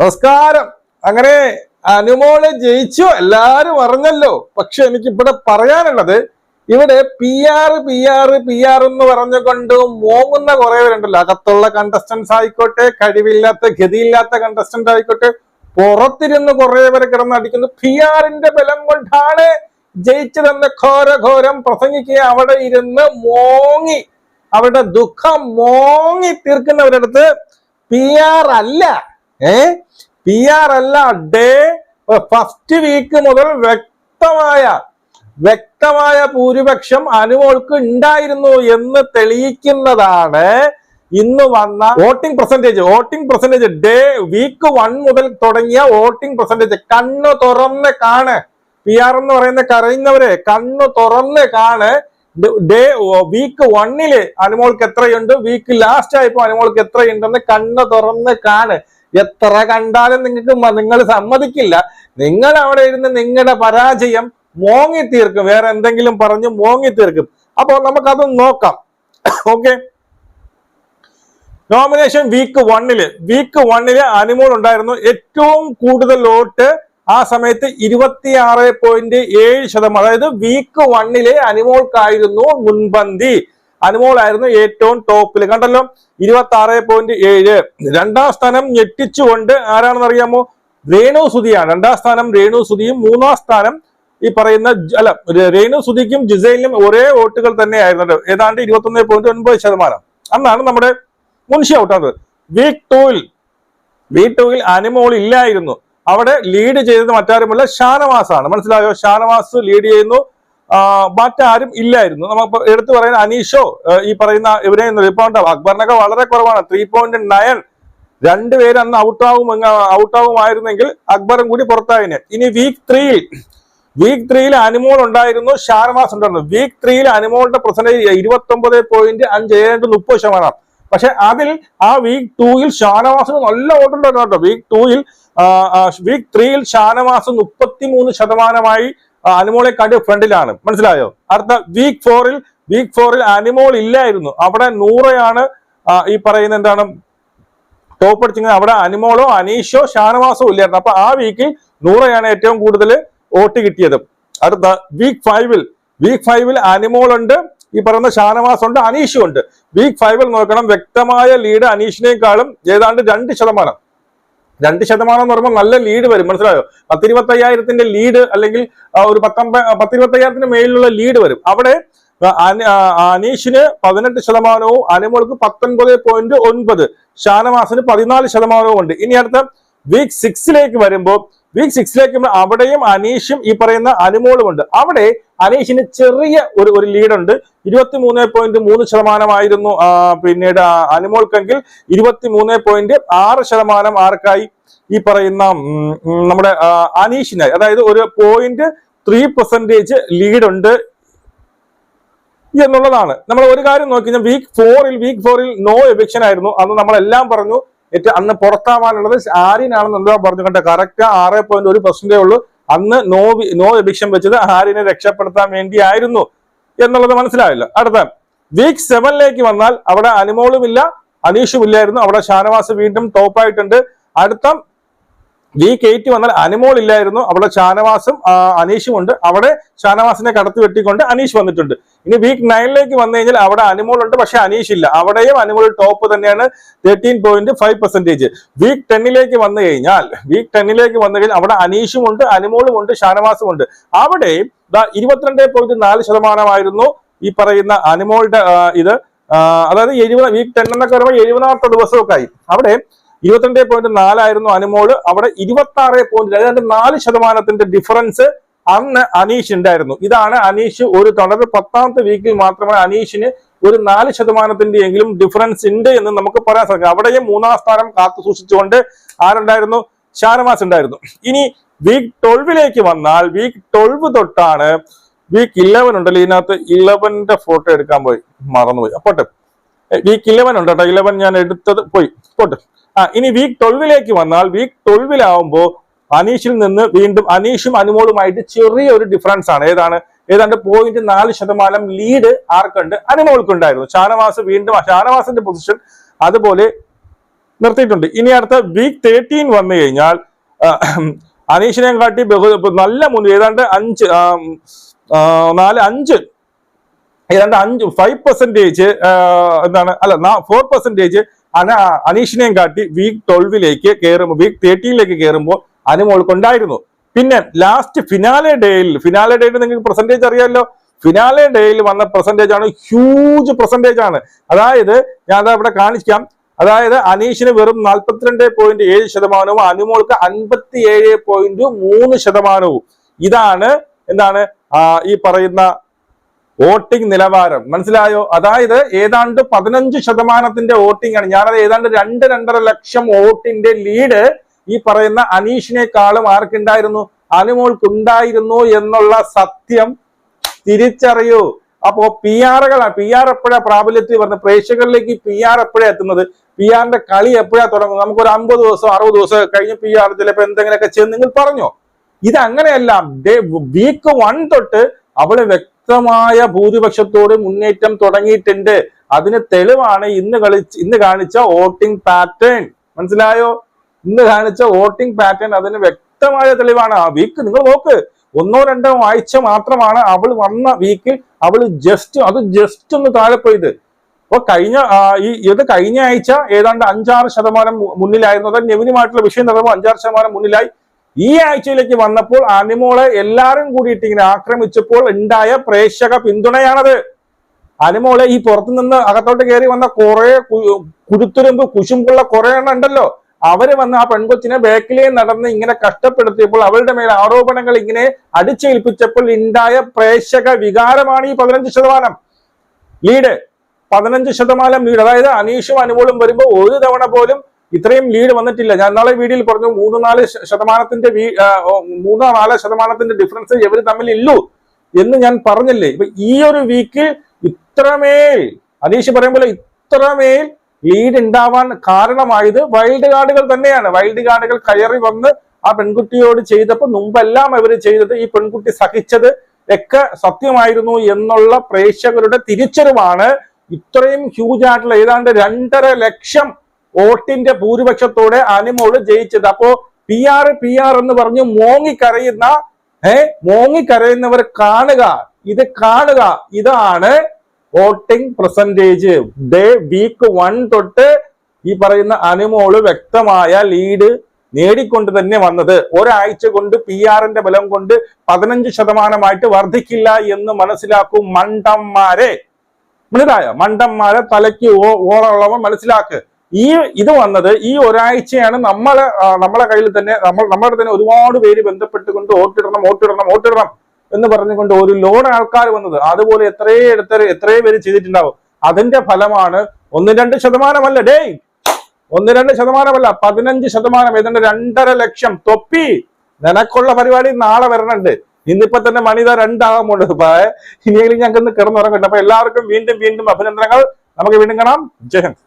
നമസ്കാരം. അങ്ങനെ അനുമോൾ ജയിച്ചു. എല്ലാരും അറിഞ്ഞല്ലോ. പക്ഷെ എനിക്ക് ഇവിടെ പറയാനുള്ളത് ഇവിടെ P R P R P R എന്ന് പറഞ്ഞുകൊണ്ട് മോങ്ങുന്ന കുറെ പേരുണ്ടല്ലോ. അകത്തുള്ള കണ്ടസ്റ്റൻസ് ആയിക്കോട്ടെ കഴിവില്ലാത്ത ഗതിയില്ലാത്ത കണ്ടസ്റ്റന്റ് ആയിക്കോട്ടെ പുറത്തിരുന്ന് കുറെ പേരെ കിടന്നടിക്കുന്നു. പി ആറിന്റെ ബലം കൊണ്ടാണ് ജയിച്ചതെന്ന് ഘോരഘോരം പ്രസംഗിക്കുക. അവിടെ ഇരുന്ന് മോങ്ങി അവരുടെ ദുഃഖം മോങ്ങി തീർക്കുന്നവരടുത്ത് പി ആർ അല്ല. ഏ? പി ആർ അല്ല ഡേ ഫസ്റ്റ് വീക്ക് മുതൽ വ്യക്തമായ വ്യക്തമായ ഭൂരിപക്ഷം അനുമോൾക്ക് ഉണ്ടായിരുന്നു എന്ന് തെളിയിക്കുന്നതാണ് ഇന്ന് വന്ന voting percentage voting percentage day week one മുതൽ തുടങ്ങിയ വോട്ടിംഗ് പെർസെന്റേജ് കണ്ണു തുറന്ന് കാണ്. പി ആർ എന്ന് പറയുന്ന കരയുന്നവരെ കണ്ണു തുറന്ന് കാണ്. ഡേ വീക്ക് വണ്ണിൽ അനുമോൾക്ക് എത്രയുണ്ട്? വീക്ക് ലാസ്റ്റ് ആയപ്പോ അനുമോൾക്ക് എത്രയുണ്ടെന്ന് കണ്ണു തുറന്ന് കാണ്. എത്ര കണ്ടാലും നിങ്ങൾക്ക് നിങ്ങൾ സമ്മതിക്കില്ല. നിങ്ങൾ അവിടെ ഇരുന്ന് നിങ്ങളുടെ പരാജയം മോങ്ങി തീർക്കും വേറെ എന്തെങ്കിലും പറഞ്ഞ് മോങ്ങി തീർക്കും അപ്പോൾ നമുക്കത് നോക്കാം. ഓക്കെ നോമിനേഷൻ വീക്ക് വണ്ണിൽ വീക്ക് വണ്ണിൽ അനുമോൾ ഉണ്ടായിരുന്നു. ഏറ്റവും കൂടുതൽ വോട്ട് ആ സമയത്ത് ഇരുപത്തി ആറ് പോയിന്റ് ഏഴ് ശതമാനം. അതായത് വീക്ക് വണ്ണിലെ അനിമോൾക്കായിരുന്നു മുൻപന്തി. അനുമോളായിരുന്നു ഏറ്റവും ടോപ്പിൽ കണ്ടല്ലോ ഇരുപത്തി ആറ് പോയിന്റ് ഏഴ്. രണ്ടാം സ്ഥാനം ഞെട്ടിച്ചുകൊണ്ട് ആരാണെന്ന് അറിയാമോ രേണു സുധിയാണ്. രണ്ടാം സ്ഥാനം രേണു സുധിയും മൂന്നാം സ്ഥാനം ഈ പറയുന്ന അല്ല രേണു സുധിക്കും ജിസൈലിനും ഒരേ വോട്ടുകൾ തന്നെയായിരുന്നു ഏതാണ്ട് ഇരുപത്തി പോയിന്റ് ഒൻപത് ശതമാനം. അന്നാണ് നമ്മുടെ മുൻഷി ഔട്ടാകുന്നത് വീക്ക് ടൂവിൽ വീക്ക് ടൂവിൽ അനുമോൾ ഇല്ലായിരുന്നു. അവിടെ ലീഡ് ചെയ്തത് മറ്റാരുമല്ല ഷാനവാസാണ്. മനസ്സിലായോ? ഷാനവാസ് ലീഡ് ചെയ്യുന്നു. മറ്റാരും ഇല്ലായിരുന്നു. നമ്മൾ എടുത്തു പറയുന്ന അനീഷോ ഈ പറയുന്ന ഇവരെ ഇപ്പൊ ഉണ്ടാവും അക്ബറിനൊക്കെ വളരെ കുറവാണ്. ത്രീ പോയിന്റ് നയൻ രണ്ടുപേര് അന്ന് ഔട്ടാവും ഔട്ടാവുമായിരുന്നെങ്കിൽ അക്ബറും കൂടി പുറത്തായിന്. ഇനി വീക്ക് ത്രീയിൽ വീക്ക് ത്രീയിൽ അനുമോൾ ഉണ്ടായിരുന്നു. ഷാർമാസ് ഉണ്ടായിരുന്നു. വീക്ക് ത്രീയിൽ അനുമോളുടെ പ്രസന്റേജ് ഇരുപത്തി ഒമ്പത് പോയിന്റ് അഞ്ച് ഏഴ് മുപ്പത് ശതമാനം. പക്ഷെ അതിൽ ആ വീക്ക് ടൂയിൽ ഷാനവാസിന് നല്ല ഓട്ടുണ്ടായിരുന്നു കേട്ടോ. വീക്ക് ടൂയിൽ വീക്ക് ത്രീയിൽ ഷാനവാസ് മുപ്പത്തി മൂന്ന് ശതമാനമായി അനുമോളെ കണ്ട് ഫ്രണ്ടിലാണ്. മനസ്സിലായോ? അടുത്ത വീക്ക് ഫോറിൽ വീക്ക് ഫോറിൽ അനിമോൾ ഇല്ലായിരുന്നു. അവിടെ നൂറയാണ് ഈ പറയുന്ന എന്താണ് ടോപ്പ് അടിച്ചിങ്ങനെ അവിടെ അനിമോളോ അനീഷോ ഷാനവാസോ ഇല്ലായിരുന്നു. അപ്പൊ ആ വീക്കിൽ നൂറയാണ് ഏറ്റവും കൂടുതൽ വോട്ട് കിട്ടിയത്. അടുത്ത വീക്ക് ഫൈവിൽ വീക്ക് ഫൈവിൽ അനിമോൾ ഉണ്ട് ഈ പറയുന്ന ഷാനവാസ് ഉണ്ട് അനീഷും ഉണ്ട്. വീക്ക് ഫൈവിൽ നോക്കണം വ്യക്തമായ ലീഡ് അനീഷിനേക്കാളും ഏതാണ്ട് രണ്ട് ശതമാനം. രണ്ട് ശതമാനം എന്ന് പറയുമ്പോൾ നല്ല ലീഡ് വരും. മനസ്സിലായോ? പത്തിരുപത്തയ്യായിരത്തിന്റെ ലീഡ് അല്ലെങ്കിൽ ഒരു പത്തൊമ്പ പത്തിരുപത്തയ്യായിരത്തിന് മേലിലുള്ള ലീഡ് വരും. അവിടെ അനീഷിന് പതിനെട്ട് ശതമാനവും അനുമോൾക്ക് പത്തൊൻപത് പോയിന്റ് ഒൻപത്. ഷാനവാസിന് പതിനാല് ശതമാനവും ഉണ്ട്. ഇനി അടുത്ത വീക്ക് സിക്സിലേക്ക് വരുമ്പോൾ വീക്ക് സിക്സിലേക്ക് അവിടെയും അനീഷും ഈ പറയുന്ന അനുമോളും ഉണ്ട്. അവിടെ അനീഷിന് ചെറിയ ഒരു ഒരു ലീഡുണ്ട് ഇരുപത്തി മൂന്ന് പോയിന്റ് മൂന്ന് ശതമാനമായിരുന്നു പിന്നീട് അനുമോൾക്കെങ്കിൽ ഇരുപത്തി മൂന്ന് പോയിന്റ് ആറ് ശതമാനം ആർക്കായി ഈ പറയുന്ന നമ്മുടെ അനീഷിനായി. അതായത് ഒരു പോയിന്റ് ത്രീ പെർസെന്റേജ് ലീഡുണ്ട് എന്നുള്ളതാണ്. നമ്മൾ ഒരു കാര്യം നോക്കി വീക്ക് ഫോറിൽ വീക്ക് ഫോറിൽ നോ എവിക്ഷൻ ആയിരുന്നു. അന്ന് നമ്മളെല്ലാം പറഞ്ഞു ഏറ്റവും അന്ന് പുറത്താവാനുള്ളത് ആര്യനാണെന്ന് എന്താ പറഞ്ഞു കണ്ട? കറക്റ്റ് ആറ് പോയിന്റ് ഒരു പെർസെന്റേ ഉള്ളൂ. അന്ന് നോ നോ എബിക്ഷൻ വെച്ചത് ആര്യനെ രക്ഷപ്പെടുത്താൻ വേണ്ടിയായിരുന്നു എന്നുള്ളത് മനസ്സിലായില്ല. അടുത്ത വീക്ക് സെവനിലേക്ക് വന്നാൽ അവിടെ അനുമോളുമില്ല അനീഷുമില്ലായിരുന്നു. അവിടെ ഷാനവാസ് വീണ്ടും ടോപ്പായിട്ടുണ്ട് അടുത്ത വീക്ക് കയറ്റി വന്നാൽ അനുമോൾ ഇല്ലായിരുന്നു. അവിടെ ഷാനവാസും അനീഷും ഉണ്ട്. അവിടെ ഷാനവാസിനെ കടത്തി വെട്ടിക്കൊണ്ട് അനീഷ് വന്നിട്ടുണ്ട്. ഇനി വീക്ക് നയനിലേക്ക് വന്നു കഴിഞ്ഞാൽ അവിടെ അനുമോൾ ഉണ്ട് പക്ഷെ അനീഷ് ഇല്ല. അവിടെയും അനുമോൾ ടോപ്പ് തന്നെയാണ് thirteen point five percentage week ടെന്നിലേക്ക് വന്നു കഴിഞ്ഞാൽ വീക്ക് ടെന്നിലേക്ക് വന്നു കഴിഞ്ഞാൽ അവിടെ അനീഷും ഉണ്ട് അനുമോളും ഉണ്ട് ഷാനവാസും ഉണ്ട്. അവിടെ ഇരുപത്തിരണ്ട് പോയിന്റ് നാല് ശതമാനമായിരുന്നു ഈ പറയുന്ന അനുമോളുടെ ഇത്. അതായത് എഴുപത് വീക്ക് ടെൻ എന്നൊക്കെ പറയുമ്പോൾ എഴുപതാമത്തെ ദിവസമൊക്കെ ആയി. അവിടെ ഇരുപത്തിരണ്ട് പോയിന്റ് നാലായിരുന്നു അനുമോൾ. അവിടെ ഇരുപത്തി ആറ് പോയിന്റ് ഏതാണ്ട് നാല് ശതമാനത്തിന്റെ ഡിഫറൻസ് അന്ന് അനീഷ് ഉണ്ടായിരുന്നു. ഇതാണ് അനീഷ് ഒരു തുടർ പത്താമത്തെ വീക്കിൽ മാത്രമേ അനീഷിന് ഒരു നാല് ശതമാനത്തിന്റെ എങ്കിലും ഡിഫറൻസ് ഉണ്ട് എന്ന് നമുക്ക് പറയാൻ സാധിക്കും. അവിടെയും മൂന്നാം സ്ഥാനം കാത്തു സൂക്ഷിച്ചുകൊണ്ട് ആരുണ്ടായിരുന്നു? ഷാനവാസ് ഉണ്ടായിരുന്നു. ഇനി വീക്ക് ട്വൽവിലേക്ക് വന്നാൽ വീക്ക് ട്വൽവ് തൊട്ടാണ് വീക്ക് ഇലവൻ ഉണ്ടല്ലോ ഇതിനകത്ത്. ഇലവന്റെ ഫോട്ടോ എടുക്കാൻ പോയി. മറന്നുപോയി. അപ്പോട്ടെ. വീക്ക് ഇലവൻ ഉണ്ട് കേട്ടോ. ഇലവൻ ഞാൻ എടുത്തത് പോയി. പോട്ട്. ആ ഇനി വീക്ക് ട്വൽവിലേക്ക് വന്നാൽ വീക്ക് ട്വൽവിലാവുമ്പോൾ അനീഷിൽ നിന്ന് വീണ്ടും അനീഷും അനുമോളുമായിട്ട് ചെറിയൊരു ഡിഫറൻസ് ആണ്. ഏതാണ്? ഏതാണ്ട് പോയിന്റ് നാല് ശതമാനം ലീഡ് ആർക്കുണ്ട്? അനുമോൾക്കുണ്ടായിരുന്നു. ഷാനവാസ് വീണ്ടും ഷാനവാസിന്റെ പൊസിഷൻ അതുപോലെ നിർത്തിയിട്ടുണ്ട്. ഇനി അടുത്ത വീക്ക് തേർട്ടീൻ വന്നു കഴിഞ്ഞാൽ അനീഷിനെ കാട്ടി ബഹു നല്ല മുന്നിൽ ഏതാണ്ട് അഞ്ച് നാല് അഞ്ച് ഏതാണ്ട് അഞ്ച് ഫൈവ് പെർസെന്റേജ് എന്താണ്? അല്ല ഫോർ പെർസെന്റേജ് അന അനീഷിനെയും കാട്ടി വീക്ക് ട്വൽവിലേക്ക് കയറുമ്പോൾ വീക്ക് തേർട്ടീനിലേക്ക് കയറുമ്പോൾ അനുമോൾക്കുണ്ടായിരുന്നു പിന്നെ ലാസ്റ്റ് ഫിനാലെ ഡേയിൽ ഫിനാലെ ഡേയിൽ നിങ്ങൾക്ക് പെർസെന്റേജ് അറിയാമല്ലോ ഫിനാലെ ഡേയിൽ വന്ന പെർസെന്റേജ് ആണ് ഹ്യൂജ് പെർസെന്റേജ് ആണ്. അതായത് ഞാൻ ദാ ഇവിടെ കാണിക്കാം. അതായത് അനീഷിന് വെറും നാൽപ്പത്തിരണ്ട് പോയിന്റ് ഏഴ് ശതമാനവും അനുമോൾക്ക് അൻപത്തി ഏഴ് പോയിന്റ് മൂന്ന് ശതമാനവും. ഇതാണ് എന്താണ് ഈ പറയുന്ന വോട്ടിംഗ് നിലവാരം. മനസ്സിലായോ? അതായത് ഏതാണ്ട് പതിനഞ്ച് ശതമാനത്തിന്റെ വോട്ടിംഗ് ആണ്. ഞാനത് ഏതാണ്ട് രണ്ട് രണ്ടര ലക്ഷം വോട്ടിന്റെ ലീഡ് ഈ പറയുന്ന അനീഷിനേക്കാളും ആർക്കുണ്ടായിരുന്നു? അനുമോൾക്കുണ്ടായിരുന്നു എന്നുള്ള സത്യം തിരിച്ചറിയൂ. അപ്പോ പി ആറുകളാണ് പി ആർ എപ്പോഴാ പ്രാബല്യത്തിൽ വരുന്നത് പ്രേക്ഷകരിലേക്ക് പി ആർ എപ്പോഴാ എത്തുന്നത്? പി ആറിന്റെ കളി എപ്പോഴാ തുടങ്ങുന്നത്? നമുക്ക് ഒരു അമ്പത് ദിവസം അറുപത് ദിവസം കഴിഞ്ഞ് പി ആർ ചിലപ്പോ എന്തെങ്കിലുമൊക്കെ ചെയ്ത് നിങ്ങൾ പറഞ്ഞോ? ഇത് അങ്ങനെയല്ല വീക്ക് വൺ തൊട്ട് അവൾ വ്യക്തമായ ഭൂരിപക്ഷത്തോട് മുന്നേറ്റം തുടങ്ങിയിട്ടുണ്ട്. അതിന് തെളിവാണ് ഇന്ന് കളിച്ച് ഇന്ന് കാണിച്ച വോട്ടിംഗ് പാറ്റേൺ. മനസ്സിലായോ? ഇന്ന് കാണിച്ച വോട്ടിംഗ് പാറ്റേൺ അതിന് വ്യക്തമായ തെളിവാണ്. ആ വീക്ക് നിങ്ങൾ നോക്ക്. ഒന്നോ രണ്ടോ ആഴ്ച മാത്രമാണ് അവൾ വന്ന വീക്കിൽ അവൾ ജസ്റ്റ് അത് ജസ്റ്റ് ഒന്ന് താഴെ പോയത്. അപ്പൊ കഴിഞ്ഞ ഈ ഇത് കഴിഞ്ഞ ആഴ്ച ഏതാണ്ട് അഞ്ചാറ് ശതമാനം മുന്നിലായിരുന്നു അതായത് നെവിനുമായിട്ടുള്ള വിഷയം നടക്കുമ്പോൾ അഞ്ചാറ് ശതമാനം മുന്നിലായി. ഈ ആഴ്ചയിലേക്ക് വന്നപ്പോൾ അനിമോളെ എല്ലാവരും കൂടിയിട്ട് ഇങ്ങനെ ആക്രമിച്ചപ്പോൾ ഉണ്ടായ പ്രേക്ഷക പിന്തുണയാണത്. അനിമോളെ ഈ പുറത്തു നിന്ന് അകത്തോട്ട് കയറി വന്ന കുറെ കുരുത്തുരുമ്പ് കുശുമ്പുള്ള കുറെ എണ്ണം ഉണ്ടല്ലോ. അവർ വന്ന് ആ പെൺകൊച്ചിനെ ബാക്കിലേ നടന്ന് ഇങ്ങനെ കഷ്ടപ്പെടുത്തിയപ്പോൾ അവളുടെ മേൽ ആരോപണങ്ങൾ ഇങ്ങനെ അടിച്ചേൽപ്പിച്ചപ്പോൾ ഉണ്ടായ പ്രേക്ഷക വികാരമാണ് ഈ പതിനഞ്ച് ശതമാനം. ലീഡ് പതിനഞ്ച് ശതമാനം ലീഡ്. അതായത് അനീഷും അനുമോളും വരുമ്പോൾ ഒരു തവണ പോലും ഇത്രയും ലീഡ് വന്നിട്ടില്ല. ഞാൻ നാളെ വീഡിയോയിൽ പറഞ്ഞു മൂന്ന് നാല് ശതമാനത്തിന്റെ മൂന്നോ നാലോ ശതമാനത്തിന്റെ ഡിഫറൻസ് ഇവർ തമ്മിൽ ഇല്ലു എന്ന് ഞാൻ പറഞ്ഞില്ലേ. ഇപ്പൊ ഈ ഒരു വീക്കിൽ ഇത്രമേൽ അനീഷ് പറയും പോലെ ഇത്രമേൽ ലീഡ് ഉണ്ടാവാൻ കാരണമായത് വൈൽഡ് കാർഡുകൾ തന്നെയാണ്. വൈൽഡ് കാർഡുകൾ കയറി വന്ന് ആ പെൺകുട്ടിയോട് ചെയ്തപ്പോൾ മുമ്പെല്ലാം അവർ ചെയ്തത് ഈ പെൺകുട്ടി സഹിച്ചത് ഒക്കെ സത്യമായിരുന്നു എന്നുള്ള പ്രേക്ഷകരുടെ തിരിച്ചറിവാണ്. ഇത്രയും ഹ്യൂജ് ആയിട്ടുള്ള ഏതാണ്ട് രണ്ടര ലക്ഷം വോട്ടിന്റെ ഭൂരിപക്ഷത്തോടെ അനിമോൾ ജയിച്ചത്. അപ്പോ പി ആർ പി ആർ എന്ന് പറഞ്ഞ് മോങ്ങിക്കരയുന്ന ഏ മോങ്ങിക്കരയുന്നവർ കാണുക. ഇത് കാണുക. ഇതാണ് voting percentage day week one തൊട്ട് ഈ പറയുന്ന അനുമോൾ വ്യക്തമായ ലീഡ് നേടിക്കൊണ്ട് തന്നെ വന്നത്. ഒരാഴ്ച കൊണ്ട് പി ആറിന്റെ ബലം കൊണ്ട് പതിനഞ്ച് ശതമാനമായിട്ട് വർദ്ധിക്കില്ല എന്ന് മനസ്സിലാക്കും മണ്ടന്മാരെ. മനസ്സിലായോ? മണ്ടന്മാരെ തലയ്ക്ക് ഓ- ഓറമുള്ളവൻ മനസ്സിലാക്ക്. ഈ ഇത് വന്നത് ഈ ഒരാഴ്ചയാണ് നമ്മളെ നമ്മളെ കയ്യിൽ തന്നെ നമ്മൾ നമ്മുടെ തന്നെ ഒരുപാട് പേര് ബന്ധപ്പെട്ടുകൊണ്ട് ഓട്ടിടണം ഓട്ടിടണം ഓട്ടിടണം എന്ന് പറഞ്ഞുകൊണ്ട് ഒരു ലോഡ് ആൾക്കാർ വന്നത്. അതുപോലെ എത്രയോ എടുത്ത എത്രയോ പേര് ചെയ്തിട്ടുണ്ടാവും. അതിന്റെ ഫലമാണ് ഒന്ന് രണ്ട് ശതമാനമല്ല ഡേയ് ഒന്ന് രണ്ട് ശതമാനമല്ല പതിനഞ്ച് ശതമാനം ഏതാണ്ട് രണ്ടര ലക്ഷം തൊപ്പി നിനക്കുള്ള പരിപാടി നാളെ വരണുണ്ട്. ഇന്നിപ്പോ തന്നെ മണിത രണ്ടാകാൻ പോണ്ട് ഇനിയെങ്കിലും ഞങ്ങൾക്ക് ഇന്ന് കിടന്നുറങ്ങട്ടെ. അപ്പൊ എല്ലാവർക്കും വീണ്ടും വീണ്ടും അഭിനന്ദനങ്ങൾ. നമുക്ക് വീണ്ടും കാണാം. ജയ് ഹിന്ദ്.